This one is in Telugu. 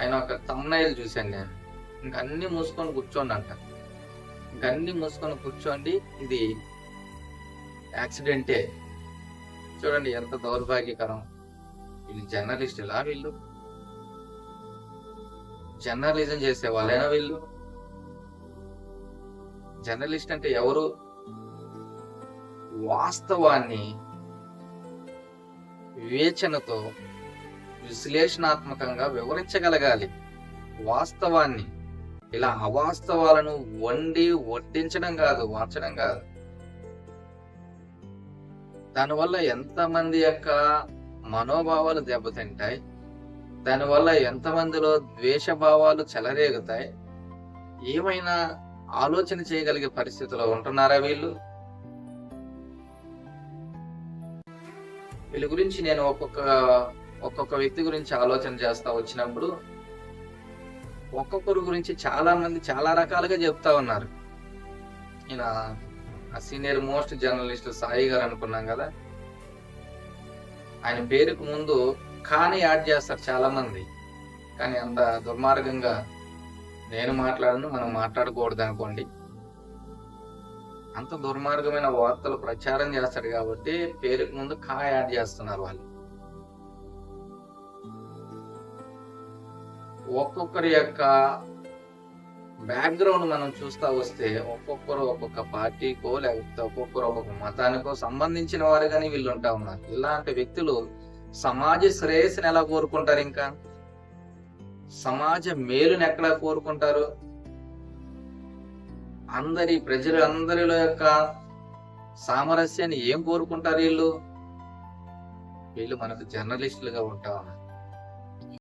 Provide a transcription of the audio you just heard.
ఆయన ఒక తమ్నైల్ చూశాను నేను. ఇంక అన్ని మూసుకొని కూర్చోండి అంట గన్ని మూసుకొని కూర్చోండి ఇది యాక్సిడెంటే చూడండి ఎంత దౌర్భాగ్యకరం. వీళ్ళు జర్నలిస్టులా వీళ్ళు? జర్నలిజం చేసే వాళ్ళైనా వీళ్ళు? జర్నలిస్ట్ అంటే ఎవరు? వాస్తవాన్ని వివేచనతో విశ్లేషణాత్మకంగా వివరించగలగాలి. వాస్తవాన్ని ఇలా అవాస్తవాలను వండి వడ్డించడం కాదు మార్చడం కాదు. దానివల్ల ఎంతమంది యొక్క మనోభావాలు దెబ్బతింటాయి దానివల్ల ఎంతమందిలో ద్వేషభావాలు చెలరేగుతాయి ఏమైనా ఆలోచన చేయగలిగే పరిస్థితిలో ఉంటున్నారా వీళ్ళు? వీళ్ళ గురించి నేను ఒక్కొక్క ఒక్కొక్క వ్యక్తి గురించి ఆలోచన చేస్తా వచ్చినప్పుడు ఒక్కొక్కరి గురించి చాలా మంది చాలా రకాలుగా చెప్తా ఉన్నారు. ఈయన సీనియర్ మోస్ట్ జర్నలిస్ట్ సాయి గారు అనుకున్నాం కదా? ఆయన పేరుకు ముందు కానీ యాడ్ చేస్తారు చాలా మంది కానీ అంత దుర్మార్గంగా నేను మాట్లాడను మనం మాట్లాడకూడదు అనుకోండి. అంత దుర్మార్గమైన వార్తలు ప్రచారం చేస్తాడు కాబట్టి పేరుకు ముందు కా యాడ్ చేస్తున్నారు వాళ్ళు. ఒక్కొక్కరి యొక్క బ్యాక్గ్రౌండ్ మనం చూస్తా వస్తే ఒక్కొక్కరు ఒక్కొక్క పార్టీకో లేకపోతే ఒక్కొక్కరు ఒక్కొక్క మతానికో సంబంధించిన వారు కానీ వీళ్ళు ఉంటా ఉన్నారు. ఇలాంటి వ్యక్తులు సమాజ శ్రేయస్సుని ఎలా కోరుకుంటారు ఇంకా? సమాజ మేలుని ఎక్కడ కోరుకుంటారు? అందరి ప్రజలు అందరిలో యొక్క సామరస్యాన్ని ఏం కోరుకుంటారు వీళ్ళు? వీళ్ళు మనకు జర్నలిస్టులుగా ఉంటా ఉన్నారు.